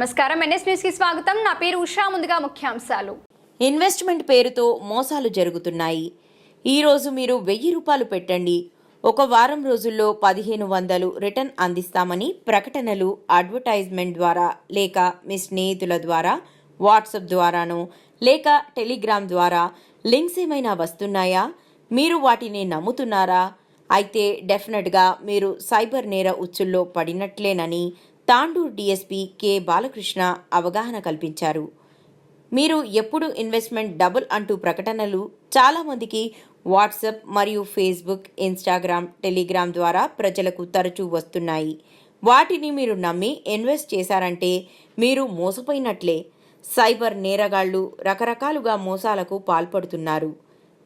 నమస్కారం. ఎన్ఎస్ న్యూస్కి స్వాగతం. నా పేరు ఉషా. ముందుగా ముఖ్యాంశాలు. ఇన్వెస్ట్మెంట్ పేరుతో మోసాలు జరుగుతున్నాయి. ఈరోజు మీరు వెయ్యి రూపాయలు పెట్టండి. ఒక వారం రోజుల్లో పదిహేను వందలు రిటర్న్ అందిస్తామని ప్రకటనలు అడ్వర్టైజ్మెంట్ ద్వారా లేక మీ స్నేహితుల ద్వారా వాట్సప్ ద్వారానో లేక టెలిగ్రామ్ ద్వారా లింక్స్ ఏమైనా వస్తున్నాయా? మీరు వాటిని నమ్ముతున్నారా? అయితే డెఫినెట్గా మీరు సైబర్ నేర ఉచ్చుల్లో పడినట్లేనని తాండూర్ డీఎస్పీ కె బాలకృష్ణ అవగాహన కల్పించారు. మీరు ఎప్పుడు ఇన్వెస్ట్మెంట్ డబుల్ అంటూ ప్రకటనలు చాలామందికి వాట్సప్ మరియు ఫేస్బుక్ ఇన్స్టాగ్రామ్ టెలిగ్రామ్ ద్వారా ప్రజలకు తరచూ వస్తున్నాయి. వాటిని మీరు నమ్మి ఇన్వెస్ట్ చేశారంటే మీరు మోసపోయినట్లే. సైబర్ నేరగాళ్ళు రకరకాలుగా మోసాలకు పాల్పడుతున్నారు.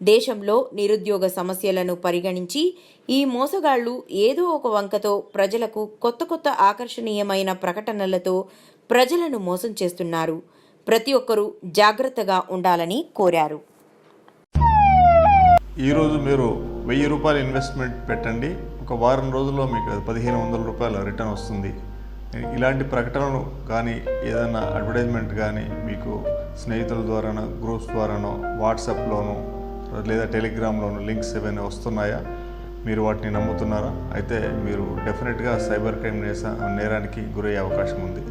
దేశంలో నిరుద్యోగ సమస్యలను పరిగణించి ఈ మోసగాళ్ళు ఏదో ఒక వంకతో ప్రజలకు కొత్త కొత్త ఆకర్షణీయమైన ప్రకటనలతో ప్రజలను మోసం చేస్తున్నారు. ప్రతి ఒక్కరూ జాగ్రత్తగా ఉండాలని కోరారు. ఈరోజు మీరు వెయ్యి రూపాయలు ఇన్వెస్ట్మెంట్ పెట్టండి. ఒక వారం రోజుల్లో మీకు పదిహేను వందల రూపాయల రిటర్న్ వస్తుంది. ఇలాంటి ప్రకటనలు కానీ ఏదైనా అడ్వర్టైజ్మెంట్ కానీ మీకు స్నేహితుల ద్వారానో గ్రూప్స్ ద్వారానో వాట్సాప్లోనో లేదా టెలిగ్రామ్లోను లింక్స్ ఏవైనా వస్తున్నాయా? మీరు వాటిని నమ్ముతున్నారా? అయితే మీరు డెఫినెట్గా సైబర్ క్రైమ్ నేస నేరానికి గురయ్యే అవకాశం ఉంది.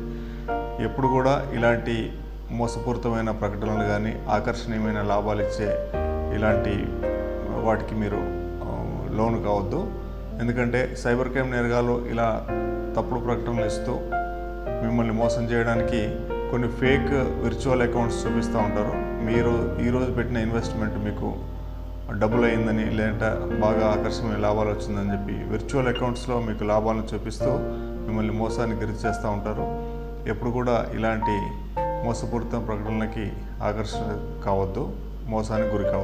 ఎప్పుడు కూడా ఇలాంటి మోసపూరితమైన ప్రకటనలు కానీ ఆకర్షణీయమైన లాభాలు ఇచ్చే ఇలాంటి వాటికి మీరు లోన్ లోను కావద్దు. ఎందుకంటే సైబర్ క్రైమ్ నేరగాలు ఇలా తప్పుడు ప్రకటనలు ఇస్తూ మిమ్మల్ని మోసం చేయడానికి కొన్ని ఫేక్ విర్చువల్ అకౌంట్స్ చూపిస్తూ ఉంటారు. మీరు ఈరోజు పెట్టిన ఇన్వెస్ట్మెంట్ మీకు డబ్బులు అయిందని లేదంటే బాగా ఆకర్షణీయ లాభాలు వచ్చిందని చెప్పి విర్చువల్ అకౌంట్స్లో మీకు లాభాలను చూపిస్తూ మిమ్మల్ని మోసానికి గురి చేస్తూ ఉంటారు. ఎప్పుడు కూడా ఇలాంటి మోసపూరిత ప్రకటనలకి ఆకర్షణ కావద్దు మోసానికి గురి కావద్దు.